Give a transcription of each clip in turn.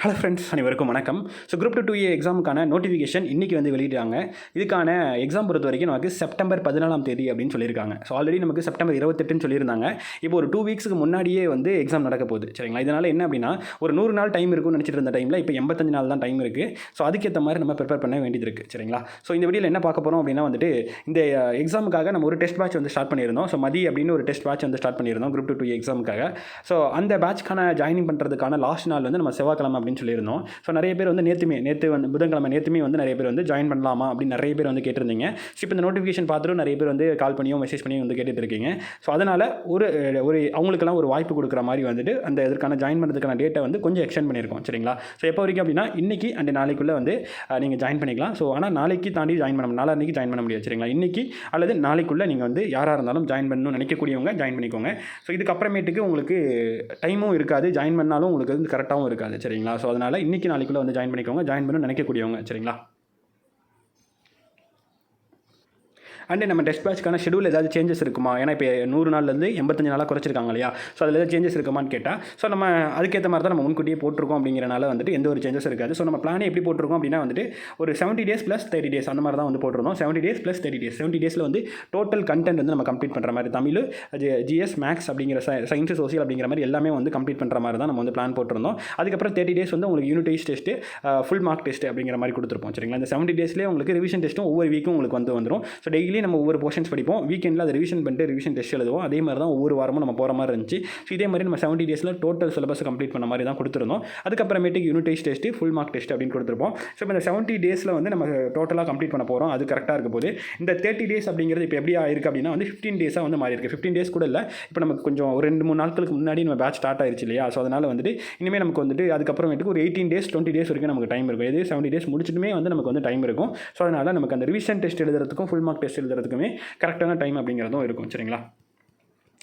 Hello friends அனைவருக்கும் வணக்கம். So group two two A எக்ஸாமுக்கான notification இன்றைக்கி வந்து வெளியிட்டாங்க. இதுக்கான எக்ஸாம் பொறுத்த வரைக்கும் நமக்கு செப்டம்பர் பதினாலாம் தேதி அப்படின்னு சொல்லியிருக்காங்க. ஸோ ஆல்ரெடி நமக்கு செப்டம்பர் இருபத்தெட்டுன்னு சொல்லியிருந்தாங்க. இப்போ ஒரு டூ வீக்ஸுக்கு முன்னாடியே வந்து எக்ஸாம் நடக்க போகுது. சரிங்களா? இதனால் என்ன அப்படின்னா ஒரு நூறு நாள் டைம் இருக்கும்னு நினச்சிட்டு இருந்த டைமில் இப்போ எண்பத்தஞ்சு நாள் தான் டைம் இருக்குது ஸோ அதுக்கேற்ற மாதிரி நம்ம ப்ரிப்பேர் பண்ண வேண்டியது இருக்குது சரிங்களா? ஸோ இந்த வீடியோவில் என்ன பார்க்க போகிறோம் அப்படின்னா வந்துட்டு இந்த எக்ஸாமுக்காக நம்ம ஒரு டெஸ்ட் பேட்ச் வந்து ஸ்டார்ட் பண்ணியிருந்தோம். ஸோ மதி அப்படின்னு ஒரு டெஸ்ட் பேட்ச் வந்து ஸ்டார்ட் பண்ணியிருந்தோம் குரூப் டூ டூ எக்ஸாமுக்காக ஸோ அந்த பேட்ச்க்கான ஜாயினிங் பண்ணுறதுக்கான லாஸ்ட் நாள் வந்து நம்ம செவ்வாய்க்கிழமை அப்படின்னு சொல்லியிருந்தோம். ஸோ நிறைய பேர் வந்து நேற்றுமே நேற்று வந்து புதன்கிழமை நேற்றுமே வந்து நிறைய பேர் வந்து ஜாயின் பண்ணலாமா அப்படின்னு நிறைய பேர் வந்து கேட்டிருந்தீங்க. ஸோ இப்போ இந்த நோட்டிஃபிகேஷன் பார்த்துட்டு நிறைய பேர் வந்து கால் பண்ணியோ மெசேஜ் பண்ணியோ வந்து கேட்டுட்டு இருக்கீங்க ஸோ அதனால் ஒரு ஒரு அவங்களுக்கெல்லாம் ஒரு வாய்ப்பு கொடுக்குற மாதிரி வந்துட்டு அந்த இதற்கான ஜாயின் பண்ணுறதுக்கான டேட்டை வந்து கொஞ்சம் எக்ஸ்டெண்ட் பண்ணியிருக்கோம். சரிங்களா? ஸோ எப்போ வரைக்கும் அப்படின்னா இன்றைக்கி அண்ட் நாளைக்குள்ளே வந்து நீங்கள் ஜாயின் பண்ணிக்கலாம். ஸோ ஆனால் நாளைக்கு தாண்டி ஜாயின் பண்ண நாளான்னைக்கு ஜாயின் பண்ண முடியாது. சரிங்களா? இன்றைக்கி அல்லது நாளைக்குள்ளே நீங்கள் வந்து யாராக இருந்தாலும் ஜாயின் பண்ணணும்னு நினைக்கக்கூடியவங்க ஜாயின் பண்ணிக்கோங்க. ஸோ இதுக்கப்புறமேட்டுக்கு உங்களுக்கு டைமும் இருக்காது. ஜாயின் பண்ணாலும் உங்களுக்கு வந்து கரெக்டாகவும் இருக்காது. சரிங்களா? ஸோ அதனால் இன்றைக்கி நாளைக்குள்ளே வந்து ஜாயின் பண்ணிக்கோங்க. ஜாயின் பண்ணணும்னு நினைக்கக்கூடியவங்க சரிங்களா? அண்டு நம்ம டெஸ்ட் பேட்ச்க்கான ஷெடியூல் ஏதாவது சேஞ்சஸ் இருக்குமா? ஏன்னா இப்போ நூறு நாள்லேருந்து எண்பத்தஞ்சு நாளாக குறைச்சிருக்காங்க இல்லையா? ஸோ அதில் ஏதாவது சேஞ்சஸ் இருக்குமான்னு கேட்டால் ஸோ நம்ம அதுக்கேற்ற மாதிரி தான் நம்ம முன்கூட்டியே போட்டிருக்கோம் அப்படிங்கிறனால வந்துட்டு எந்த ஒரு சேஞ்சஸ் இருக்காது. ஸோ நம்ம பிளானே எப்படி போட்டிருக்கோம் அப்படின்னா வந்துட்டு ஒரு seventy days plus thirty days அந்த மாதிரி தான் வந்து போட்டிருந்தோம். Seventy days plus thirty days seventy டேஸில் வந்து டோட்டல் கண்டென்ட் வந்து நம்ம கம்ப்ளீட் பண்ணுற மாதிரி தமிழ் ஜிஎஸ் மேக்ஸ் அப்படிங்கிற சயின்ஸ் சோசியல் அப்படிங்கிற மாதிரி எல்லாமே வந்து கம்ப்ளீட் பண்ணுற மாதிரி தான் நம்ம வந்து பிளான் போட்டிருந்தோம். அதுக்கப்புறம் தேர்ட்டி டேஸ் வந்து உங்களுக்கு unit test full mark test அப்படிங்கிற மாதிரி கொடுத்துருப்போம். சரிங்களா? இந்த செவன்ட்டி டேஸ்லேயே உங்களுக்கு ரிவிஷன் டெஸ்ட்டும் ஒவ்வொரு வீக்கும் உங்களுக்கு வந்து வந்துடும் ஸோ டெய்லி நம்ம ஒவ்வொரு போர்ஷன்ஸ் படிப்போம். வீக்கெண்டில் அதை ரிவிஷன் பண்ணிட்டு ரிவிஷன் டெஸ்ட் எழுதுவோம். அதே மாதிரி தான் ஒவ்வொரு வாரமும் நம்ம போகிற மாதிரி இருந்துச்சு. ஸோ இதே மாதிரி நம்ம செவன்ட்டி டேஸில் டோட்டல் சிலபஸ் கம்ப்ளீட் பண்ண மாதிரி தான் கொடுத்துருந்தோம். அதுக்கப்புறமேட்டுக்கு unit test test full mark test அப்படின்னு கொடுத்துருப்போம். ஸோ இப்போ இந்த செவன்ட்டி டேஸில் வந்து நம்ம டோட்டலாக கம்ப்ளீட் பண்ண போகிறோம் அது கரெக்டாக இருக்க போது இந்த தேர்ட்டி டேஸ் அப்படிங்கிறது இப்போ எப்படி ஆயிருக்கு அப்படின்னா வந்து ஃபிஃப்டீன் டேஸாக வந்து மாறி இருக்கு. ஃபிஃப்டீன் டேஸ் கூட இல்லை. இப்போ நமக்கு கொஞ்சம் ஒரு ரெண்டு மூணு நாட்களுக்கு முன்னாடி நம்ம பேட்ச் ஸ்டார்ட் ஆயிருச்சு இல்லையா? ஸோ அதனால் வந்துட்டு இனிமேல் நமக்கு வந்துட்டு அதுக்கப்புறமேட்டுக்கு ஒரு எயிட்டீன் டேஸ் டுவெண்ட்டி டேஸ் வரைக்கும் நமக்கு டைம் இருக்கும். இதே செவன்ட்டி டேஸ் முடிச்சுட்டுமே வந்து நமக்கு வந்து டைம் இருக்கும். ஸோ அதனால் நமக்கு அந்த ரிவிஷன் டெஸ்ட் எழுதுறதுக்கும் ஃபுல் மார்க் டெஸ்ட் எழுதுறதுக்குமே கரெக்டான டைம் அப்படிங்கிறதும் இருக்கும் சரிங்களா?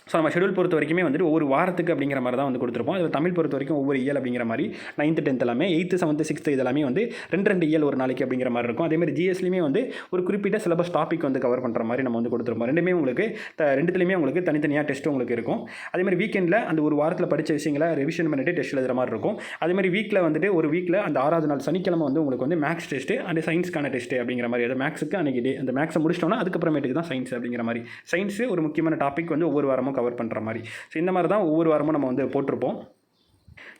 ஸோ நம்ம ஷெடியூல் பொறுத்த வரைக்குமே வந்துட்டு ஒவ்வொரு வாரத்துக்கு அப்படிங்கிற மாதிரி தான் வந்து கொடுத்துருப்போம். அதில் தமிழ் பொறுத்த வரைக்கும் ஒவ்வொரு இயல் அப்படிங்கிற மாதிரி நைன்த்து டென்த் எல்லாமே எயித்து செவன்த்து சிக்ஸ்த்து இதெல்லாமே வந்து ரெண்டு ரெண்டு இயல் ஒரு நாளைக்கு அப்படிங்கிற மாதிரி இருக்கும். அதேமாதிரி ஜிஎஸ்லையுமே வந்து ஒரு குறிப்பிட்ட சிலபஸ் டாபிக் வந்து கவர் பண்ணுற மாதிரி நம்ம வந்து கொடுத்துருப்போம். ரெண்டுமே உங்களுக்கு த ரெண்டுத்துலையுமே உங்களுக்கு தனித்தனியாக டெஸ்ட் உங்களுக்கு இருக்கும். அதேமாதிரி வீக்கெண்டில் அந்த ஒரு வாரத்தில் படித்த விஷயங்களை ரிவிஷன் பண்ணிட்டு டெஸ்ட் எழுதுற மாதிரி இருக்கும். அதேமாதிரி வீக்கில் வந்துட்டு ஒரு வீக்கில் அந்த ஆறாவது நாள் சனிக்கிழமை வந்து உங்களுக்கு வந்து மேக்ஸ் டெஸ்ட்டு அந்த சயின்ஸ்க்கான டெஸ்ட்டு அப்படிங்கிற மாதிரி அது மேக்ஸுக்கு அன்றைக்கி டே அந்த மேக்ஸை முடிச்சிட்டோம்னா அதுக்கப்புறமேட்டுக்கு தான் சயின்ஸ் அப்படிங்கிற மாதிரி. சயின்ஸு ஒரு முக்கியமான டாபிக் வந்து ஒவ்வொரு வாரமும் கவர் பண்ணுற மாதிரி. ஸோ இந்த மாதிரி தான் ஒவ்வொரு வாரமும் நம்ம வந்து போட்டிருப்போம்.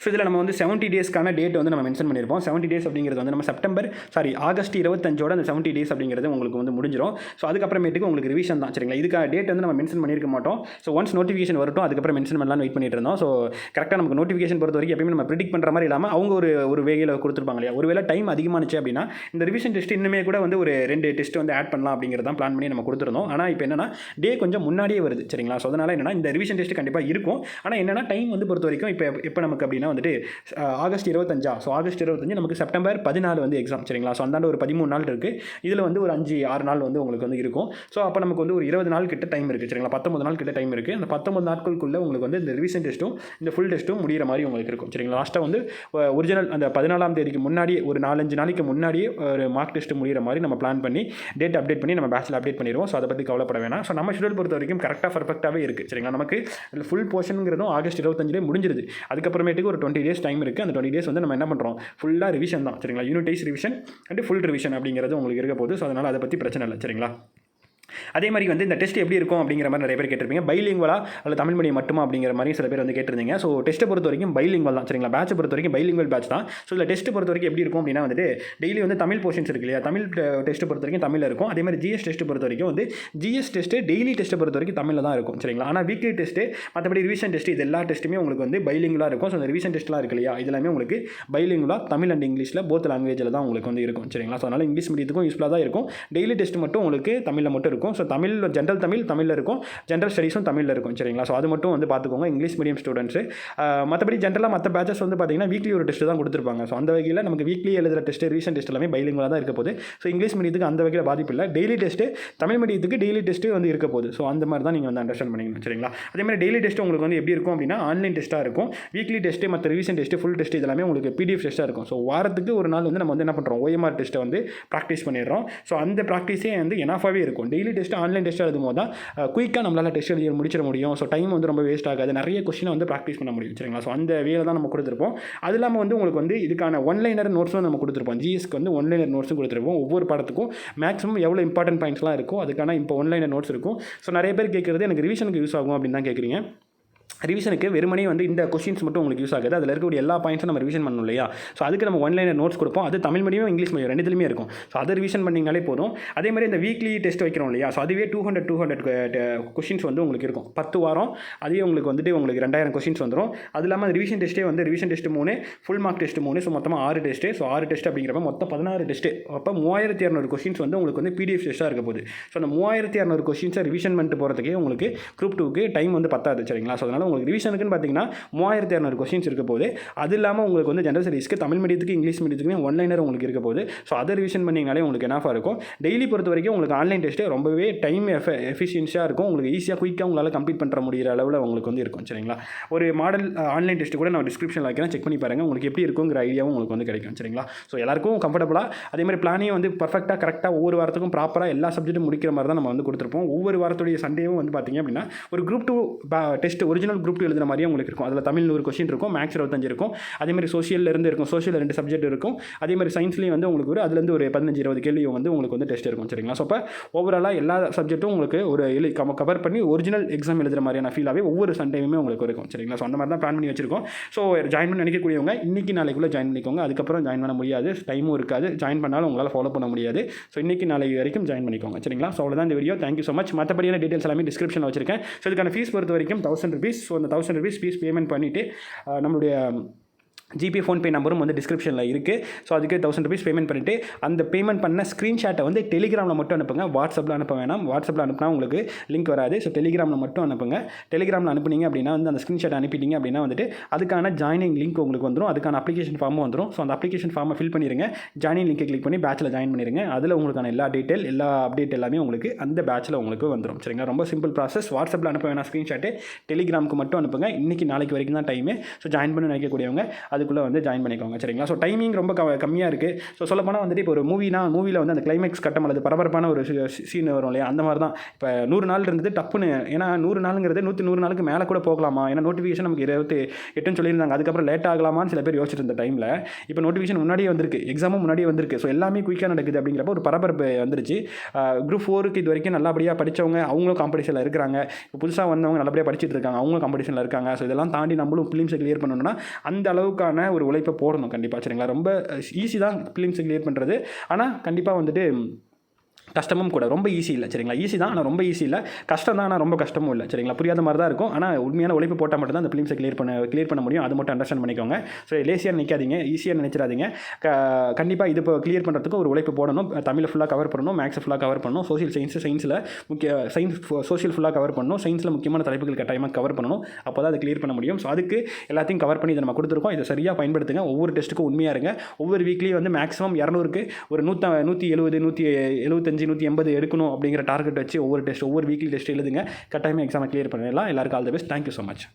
ஸோ இதில் நம்ம வந்து செவன்ட்டி டேஸ்க்கான டேட் வந்து நம்ம மென்ஷன் பண்ணியிருப்போம் செவன்ட்டி டேஸ் அப்படிங்கிறது வந்து நம்ம செப்டம்பர் சாரி ஆகஸ்ட் இருபத்தஞ்சோட அந்த செவன்ட்டி டேஸ் அப்படிங்கிறது உங்களுக்கு வந்து முடிஞ்சிடும் ஸோ அதுக்கப்புறமேட்டுக்கு உங்களுக்கு ரிவிஷன் தான். சரிங்களா? இதுக்காக டேட் வந்து நம்ம மென்ஷன் பண்ணியிருக்க மாட்டோம். ஸோ ஒன்ஸ் நோட்டிஃபிகேஷன் வரட்டும் அதுக்கப்புறம் மென்ஷன் பண்ணலாம்னு வெயிட் பண்ணிட்டு இருந்தோம். ஸோ கரெக்டாக நமக்கு நோட்டிஃபிகேஷன் பொறுத்த வரைக்கும் எப்பயுமே நம்ம ப்ரிடிக் பண்ணுற மாதிரி இல்லாமல் அவங்க ஒரு ஒரு வேகையில் கொடுத்துருப்பாங்க இல்லையா? ஒருவேளை டைம் அதிகமானுச்சு அப்படின்னா இந்த ரிவிஷன் டெஸ்ட் இன்னுமே கூட வந்து ஒரு ரெண்டு டெஸ்ட் வந்து ஆட் பண்ணலாம் அப்படிங்கிறது தான் பிளான் பண்ணி நம்ம கொடுத்துருந்தோம். ஆனால் இப்போ என்னன்னா டே கொஞ்சம் முன்னாடியே வருது. சரிங்களா? ஸோ அதனால் என்னன்னா இந்த ரிவிஷன் டெஸ்ட் கண்டிப்பாக இருக்கும். ஆனால் என்னன்னா டைம் வந்து பொறுத்த வரைக்கும் இப்போ இப்போ நமக்கு அப்படின்னா வந்துட்டு ஆகஸ்ட் இருபத்தஞ்சா? ஸோ ஆகஸ்ட் இருபத்தஞ்சு நமக்கு செப்டம்பர் பதினாலு வந்து எக்ஸாம் சரிங்களா? ஸோ அந்தாண்ட ஒரு பதிமூணு நாள் இருக்குது இதில் வந்து ஒரு அஞ்சு ஆறு நாள் வந்து உங்களுக்கு வந்து இருக்கும். ஸோ அப்போ நமக்கு வந்து ஒரு இருபது நாள் கிட்ட டைம் இருக்குது சரிங்களா? பத்தொம்பது நாள் கிட்ட டைம் இருக்குது அந்த பத்தொம்பது நாட்களுக்குள்ளே உங்களுக்கு வந்து இந்த ரிவிஷன் டெஸ்ட்டும் இந்த ஃபுல் டெஸ்ட்டும் முடிகிற மாதிரி உங்களுக்கு இருக்கும். சரிங்களா? லாஸ்ட்டாக வந்து ஒரிஜினல் அந்த பதினாலாம் தேதிக்கு முன்னாடி ஒரு நாலஞ்சு நாளைக்கு முன்னாடியே ஒரு மார்க் டெஸ்ட் முடிகிற மாதிரி நம்ம பிளான் பண்ணி டேட் அப்டேட் பண்ணி நம்ம பேட்சில் அப்டேட் பண்ணிடுவோம். ஸோ அதை பற்றி கவலைப்பட வேணாம். ஸோ நம்ம ஷெடியூல் பொறுத்த வரைக்கும் கரெக்டாக பர்ஃபெக்டாகவே இருக்குது சரிங்களா? நமக்கு ஃபுல் போர்ஷனுங்கிறதும் ஆகஸ்ட் இருபத்தஞ்சிலே முடிஞ்சிருது. அதுக்கப்புறமேட்டுக்கு ஒரு டுவெண்ட்டி டேஸ் டைம் இருக்குது அந்த டுவெண்ட்டி டேஸ் வந்து நம்ம என்ன பண்ணுறோம் ஃபுல்லாக ரிவிஷன் தான். சரிங்களா? Unitwise revision and full revision அப்படிங்கிறது உங்களுக்கு இருக்க போகுது. ஸோ அதனால் அதை பற்றி பிரச்சனை இல்லை. சரிங்களா? அதே மாதிரி வந்து இந்த டெஸ்ட் எப்படி இருக்கும் அப்படிங்கிற மாதிரி நிறைய பேர் கேட்டிருப்பீங்க. பைலிங்குவலா அல்ல தமிழ் மீடியம் மட்டுமா அப்படிங்கிற மாதிரி சில பேர் வந்து கேட்டிருந்தீங்க. ஸோ டெஸ்ட்டை பொறுத்த வரைக்கும் பைலிங்குவல் தான். சரிங்களா? பேட்சை பொறுத்த வரைக்கும் பைலிங்குவல் பேட்ச் தான். ஸோ இதில் டெஸ்ட் பொறுத்த வரைக்கும் எப்படி இருக்கும் அப்படின்னா வந்துட்டு டெய்லி வந்து தமிழ் போர்ஷன்ஸ் இருக்கு இல்லையா? தமிழ் டெஸ்ட் பொறுத்த வரைக்கும் தமிழில் இருக்கும். அதே மாதிரி ஜிஎஸ் டெஸ்ட் பொறுத்த வரைக்கும் வந்து ஜிஎஸ் டெஸ்ட்டு டெய்லி டெஸ்ட்டை பொறுத்த வரைக்கும் தமிழில் தான் இருக்கும். சரிங்களா? ஆனால் வீக்லி டெஸ்ட்டு மற்றபடி ரிவிஷன் டெஸ்ட் இது எல்லா டெஸ்ட்டுமே உங்களுக்கு வந்து பைலிங்குலாக இருக்கும். ஸோ அந்த ரிவிஷன் டெஸ்ட்லாம் இருக்கு இல்லையா? இதெல்லாமே உங்களுக்கு பைலிங்குலாக தமிழ் அண்ட் இங்கிலீஷில் போத் லாங்குவேஜில் தான் உங்களுக்கு வந்து இருக்கும். சரிங்களா? ஸோ அதனால் இங்கிலீஷ் மீடியத்துக்கும் யூஸ்ஃபுல்லாக தான் இருக்கும். டெய்லி டெஸ்ட் மட்டும் உங்களுக்கு தமிழில் மட்டும் இருக்கும். இருக்கும். ஸோ தமிழ் ஜென்ரல் தமிழ் தமிழில் இருக்கும். ஜென்ரல் ஸ்டடீஸும் தமிழில் இருக்கும். சரிங்களா? ஸோ அது மட்டும் வந்து பார்த்துக்கோங்க. இங்கிலீஷ் மீடியம் ஸ்டூடெண்ட்ஸு மற்றபடி ஜென்ரலாக மற்ற பேச்சஸ் வந்து பார்த்திங்கன்னா வீக்லி ஒரு டெஸ்ட்டு தான் கொடுத்துருப்பாங்க. ஸோ அந்த வகையில் நமக்கு வீக்லி எழுதுகிற டெஸ்ட் ரீசன்ட் டெஸ்ட் எல்லாமே பைலிங்குலாக தான் இருக்க போகுது. ஸோ இங்கிலீஷ் மீடியத்துக்கு அந்த வகையில் பாதிப்பு இல்லை. டெய்லி டெஸ்ட்டு தமிழ் மீடியத்துக்கு டெய்லி டெஸ்ட்டு வந்து இருக்க போகுது. ஸோ அந்த மாதிரி தான் நீங்கள் வந்து அண்டர்ஸ்டாண்ட் பண்ணிக்கணும். சரிங்களா? அதே மாதிரி டெய்லி டெஸ்ட் உங்களுக்கு வந்து எப்படி இருக்கும் அப்படின்னா ஆன்லைன் டெஸ்ட்டாக இருக்கும். வீக்லி டெஸ்ட்டு மற்ற ரிவிஷன் டெஸ்ட்டு ஃபுல் டெஸ்ட் இதெல்லாமே உங்களுக்கு பிடிஎஃப் டெஸ்ட்டாக இருக்கும். ஸோ வாரத்துக்கு ஒரு நாள் வந்து நம்ம வந்து என்ன பண்ணுறோம் ஓஎம்ஆர் டெஸ்ட்டை வந்து ப்ராக்டிஸ் பண்ணிடுறோம். ஸோ அந்த ப்ராக்டிஸே வந்து எனாஃபாகவே இருக்கும். Daily test test online test எழுதும் போது தான் குயிக்காக நம்மளால் டெஸ்ட் எழுதி முடிச்சிட முடியும். ஸோ டைம் வந்து ரொம்ப வேஸ்ட் ஆகாது. நிறைய கொஸ்டினை வந்து ப்ராக்டிஸ் பண்ண முடியும். சரிங்களா? ஸோ அந்த வேலை தான் நம்ம கொடுத்துருப்போம். அது இல்லாமல் வந்து உங்களுக்கு வந்து இதுக்கான ஒன்லைனர் நோட்ஸும் நம்ம கொடுத்துருப்போம். ஜிஎஸ்க்கு வந்து ஒன்லைனர் நோட்ஸும் கொடுத்துருப்போம். ஒவ்வொரு படத்துக்கும் மேக்ஸிமம் எவ்வளோ இம்பார்ட்டன்ட் பாயிண்ட்ஸ்லாம் இருக்கும் அதுக்கான இப்போ ஒன்லைனர் நோட்ஸ் இருக்கும். ஸோ நிறைய பேர் கேட்குறது எனக்கு ரிவிஷனுக்கு யூஸ் ஆகும் அப்படின்னு தான் கேட்குறீங்க. ரிவிஷனுக்கு வெறுமனே வந்து இந்த கொஸ்டின்ஸ் மட்டும் உங்களுக்கு யூஸ் ஆகுது. அதில் இருக்கக்கூடிய எல்லா பாயிண்ட்ஸும் நம்ம ரிவிஷன் பண்ணணும் இல்லையா? ஸோ அதுக்கு நம்ம ஒன்லைனர் நோட்ஸ் கொடுப்போம். அது தமிழ் மீடியம் இங்கிலீஷ் மீடியம் ரெண்டுத்துலையுமே இருக்கும். ஸோ அதை ரிவிஷன் பண்ணிங்கனாலே போதும். அதே மாதிரி இந்த வீக்லி டெஸ்ட் வைக்கிறோம் இல்லையா? ஸோ அதுவே two hundred two hundred questions வந்து உங்களுக்கு இருக்கும். பத்து வாரம் அதுவே உங்களுக்கு வந்துட்டு உங்களுக்கு ரெண்டாயிரம் கொஸ்டின்ஸ் வந்துடும் அது இல்லாமல் ரிவிஷன் டெஸ்ட்டே வந்து ரிவிஷன் டெஸ்ட் மூணு ஃபுல் மார்க் டெஸ்ட் மூணு ஸோ மொத்தமாக ஆறு டெஸ்ட்டு ஸோ ஆறு டெஸ்ட் அப்படிங்கிறப்ப மொத்தம் பதினாறு டெஸ்ட்டு அப்போ மூவாயிரத்தி இரநூறு கொஸ்டின்ஸ் வந்து உங்களுக்கு வந்து பிடிஎஃப் டெஸ்ட்டாக இருக்க போகுது. ஸோ அந்த மூவாயிரத்தி இரநூறு கொஸ்டின்ஸை ரிவிஷன் பண்ணிட்டு போகிறதுக்கே உங்களுக்கு குரூப் டூக்கு டைம் வந்து பத்தாது சரிங்களா? ஸோ அதனால் உங்களுக்கு ரிவிஷனுக்குன்னு பார்த்தீங்கன்னா மூவாயிரத்தி இரநூறு கொஸ்டின்ஸ் இருக்க போது அது இல்லாமல் உங்களுக்கு வந்து ஜென்ரல் ஸ்டடீஸ்க்கு தமிழ் மீடியத்துக்கு இங்கிலீஷ் மீடியத்துக்குமே ஒன்லைனர் உங்களுக்கு இருக்க போது ஸோ அதை ரிவிஷன் பண்ணிங்கனாலே உங்களுக்கு என்னாஃபாக இருக்கும். டெய்லி பொறுத்த வரைக்கும் உங்களுக்கு ஆன்லைன் டெஸ்ட்டு ரொம்பவே டைம் எஃப எஃபிஷியன்ஸியாக இருக்கும். உங்களுக்கு ஈஸியாக குயிக்காக உங்களால் கம்ப்ளீட் பண்ணுற முடிகிற அளவில் உங்களுக்கு வந்து இருக்கும் சரிங்களா? ஒரு மாடல் ஆன்லைன் டெஸ்ட் கூட நான் டிஸ்கிரிப்ஷனில் வைக்கிறேன். செக் பண்ணி பாருங்கள் உங்களுக்கு எப்படி இருக்குங்கிற ஐடியாவும் உங்களுக்கு வந்து கிடைக்கும் சரிங்களா? ஸோ எல்லாருக்கும் கம்ஃபர்டபுளாக அதே மாதிரி பிளானையும் வந்து பர்ஃபெக்டாக கரெக்டாக ஒவ்வொரு வாரத்துக்கும் ப்ராப்பராக எல்லா சப்ஜெக்ட்டும் முடிக்கிற மாதிரி தான் நம்ம வந்து கொடுத்துருப்போம். ஒவ்வொரு வாரத்துடைய சண்டேவும் வந்து பார்த்தீங்க அப்படின்னா ஒரு group two test original group two எழுதுன மாதிரியே உங்களுக்கு இருக்கும். அதில் தமிழ் நூறு கொஷின் இருக்கும் மேக்ஸ் இருபத்தஞ்சு இருக்கும். அதே மாதிரி சோஷியலில் இருந்து இருக்கும் சோஷியல் ரெண்டு சப்ஜெக்ட் இருக்கும். அதே மாதிரி சயின்ஸ்லேயும் வந்து உங்களுக்கு ஒரு அதுலேருந்து ஒரு பதினஞ்சு இருபது கேள்வியும் வந்து உங்களுக்கு வந்து டெஸ்ட் இருக்கும். சரிங்களா? ஸோ அப்போ ஓவராலாக எல்லா சப்ஜெக்ட்டும் உங்களுக்கு ஒரு எழு கவர் பண்ணி ஒரிஜினல் எக்ஸாம் எழுதுற மாதிரியான ஃபீலாகவே ஒவ்வொரு சண்டேயுமே உங்களுக்கு இருக்கும். சரிங்களா? ஸோ அந்த மாதிரி தான் பிளான் பண்ணி வச்சிருக்கோம். ஸோ ஜாயின் பண்ண நினைக்கக்கூடியவங்க இன்றைக்கி நாளைக்குள்ளே ஜாயின் பண்ணிக்கோங்க. அதுக்கப்புறம் ஜாயின் பண்ண முடியாது. டைமும் இருக்காது. ஜாயின் பண்ணாலும் உங்களால் ஃபாலோ பண்ண முடியாது. ஸோ இன்றைக்கி நாளைக்கு வரைக்கும் ஜாயின் பண்ணிக்கோங்க. சரிங்களா? ஸோ அவ்வளோதான் இந்த video thank you so much மற்றபடியான details எல்லாமே டிஸ்கிரிப்ஷனில் வச்சிருக்கேன். ஸோ இதுக்கான ஃபீஸ் பொறுத்த வரைக்கும் தௌசண்ட் ருபீஸ் ஸோ அந்த தௌசண்ட் ருபீஸ் ஃபீஸ் பேமெண்ட் பண்ணிவிட்டு நம்மளுடைய ஜிபே ஃபோன்பே நம்பரும் வந்து டிஸ்கிரிப்ஷனில் இருக்குது ஸோ அதுக்கு தௌசண்ட் ருபீஸ் பேமெண்ட் பண்ணிவிட்டு அந்த பேமெண்ட் பண்ண ஸ்க்ரீன்ஷாட்டை வந்து டெலிகிராமில் மட்டும் அனுப்புங்க. வாட்ஸ்அப்பில் அனுப்ப வேணாம். வாட்ஸ்அப்பில் அனுப்புனா உங்களுக்கு லிங்க் வராது. ஸோ டெலிகிராமில் மட்டும் அனுப்புங்க. டெலிகிராமில் அனுப்புனீங்க அப்படின்னா வந்து அந்த ஸ்க்ரீன்ஷாட் அனுப்பிட்டீங்க அப்படின்னா வந்துட்டு அதுக்கான ஜாயினிங் லிங்க் உங்களுக்கு வந்துடும் அதுக்கான அப்ளிகேஷன் ஃபார்மும் வந்துடும் ஸோ அந்த அப்ளிகேஷன் ஃபார்மை ஃபில் பண்ணிடுங்க ஜாயினிங் லிங்கை கிளிக் பண்ணி பேச்சில் ஜாயின் பண்ணிடுங்க அதில் உங்களுக்கான எல்லா டீட்டெயில் எல்லா அப்டேட் எல்லாமே உங்களுக்கு அந்த பேச்சில் உங்களுக்கு வந்துடும் சரிங்களா? ரொம்ப சிம்பிள் ப்ராசஸ் வாட்ஸ்அப்பில் அனுப்ப வேணாம் ஸ்க்ரீன்ஷாட்டு டெலிகிராமுக்கு மட்டும் அனுப்புங்க. இன்றைக்கி நாளைக்கு வரைக்கும் தான் டைமு ஸோ ஜாயின் பண்ணி நினைக்கக்கூடியவங்க அது அதுக்குள்ளே வந்து ஜாயின் பண்ணிக்கோங்க சரிங்களா? ஸோ டைமிங் ரொம்ப க கம்மியாக இருக்குது ஸோ சொல்லப்போனால் வந்துட்டு இப்போ ஒரு மூவினா மூவியில் வந்து அந்த கிளைமேக்ஸ் கட்டம் அல்லது பரபரப்பான ஒரு சீன் வரும் இல்லையா? அந்த மாதிரி தான் இப்போ நூறு நாள் இருந்தது டப்புன்னு. ஏன்னா நூறு நாளுங்கிறது நூற்றி நூறு நாளுக்கு மேலே கூட போகலாமா? ஏன்னா நோட்டிஃபிகேஷன் நமக்கு இருபத்தி எட்டுன்னு சொல்லியிருந்தாங்க. அதுக்கப்புறம் லேட் ஆகலாமான்னு சில பேர் யோசிச்சிட்டு இருந்த டைமில் இப்போ நோட்டிஃபிகேஷன் முன்னாடியே வந்திருக்கு. எக்ஸாமும் முன்னாடியே வந்திருக்கு. ஸோ எல்லாமே குயிக்காக நடக்குது அப்படிங்கிறப்ப ஒரு பரபரப்பு வந்துருச்சு. குரூப் ஃபோருக்கு இது வரைக்கும் நல்லபடியாக படித்தவங்க அவங்களும் காம்படிஷனில் இருக்கிறாங்க. இப்போ புதுசாக வந்தவங்க நல்லபடியாக படிச்சுட்டு இருக்காங்க. அவங்களும் காம்படிஷனில் இருக்காங்க. ஸோ இதெல்லாம் தாண்டி நம்மளும் ஃபிலிம்ஸை கிளியர் பண்ணணும்னா அந்த அளவுக்கு அளவுக்கான ஒரு உழைப்பை போடணும் கண்டிப்பாக சரிங்களா? ரொம்ப ஈஸி தான் ஃபிலிம்ஸை கிளியர் பண்ணுறது ஆனால் கண்டிப்பாக வந்துட்டு கஷ்டமும் கூட. ரொம்ப ஈஸி இல்லை சரிங்களா? ஈஸி தான் ஆனால் ரொம்ப ஈஸி இல்லை. கஷ்டம் தான் ஆனால் ரொம்ப கஷ்டமும் இல்லை சரிங்களா? புரியாத மாதிரி தான் இருக்கும். ஆனால் உண்மையான உழைப்பு போட்டால் மட்டும் தான் அந்த ஃபிலிம்ஸை கிளியர் பண்ண கிளியர் பண்ண முடியும். அது மட்டும் அண்டர்ஸ்டாண்ட் பண்ணிக்கோங்க. ஸோ லேசியாக நிற்காதீங்க ஈஸியாக நினச்சிடாதீங்க. க கண்டிப்பாக இது இப்போ கிளியர் பண்ணுறதுக்கு ஒரு உழைப்பு போடணும். தமிழை ஃபுல்லாக கவர் பண்ணணும் மேக்ஸை ஃபுல்லாக கவர் பண்ணணும் சோஷியல் சயின்ஸ் சயின்ஸில் முக்கிய சயின்ஸ் சோஷியல் ஃபுல்லாக கவர் பண்ணணும் சயின்ஸில் முக்கியமான தலைப்புகள் கட்டாயமாக கவர் பண்ணணும். அப்போ தான் அதை கிளியர் பண்ண முடியும். ஸோ அதுக்கு எல்லாத்தையும் கவர் பண்ணி இதை நம்ம கொடுத்துருக்கோம். இதை சரியாக பயன்படுத்துங்க. ஒவ்வொரு டெஸ்ட்டுக்கும் உண்மையாக இருங்க. ஒவ்வொரு வீக்லேயும் வந்து மேக்ஸிமம் இரநூறுக்கு ஒரு நூற்ற நூற்றி எழுபது நூற்றி எழுபது நூற்றஞ்சு நூற்றி எண்பது எடுக்கணும் அப்படிங்கிற டார்கெட் வச்சு ஒவ்வொரு டெஸ்ட் ஒவ்வொரு வீக்லி டெஸ்ட் எழுதுங்க. கட்டாயமாக எக்ஸாமை கிளியர் பண்ணிடலாம். எல்லாருக்கும் all the best thank you so much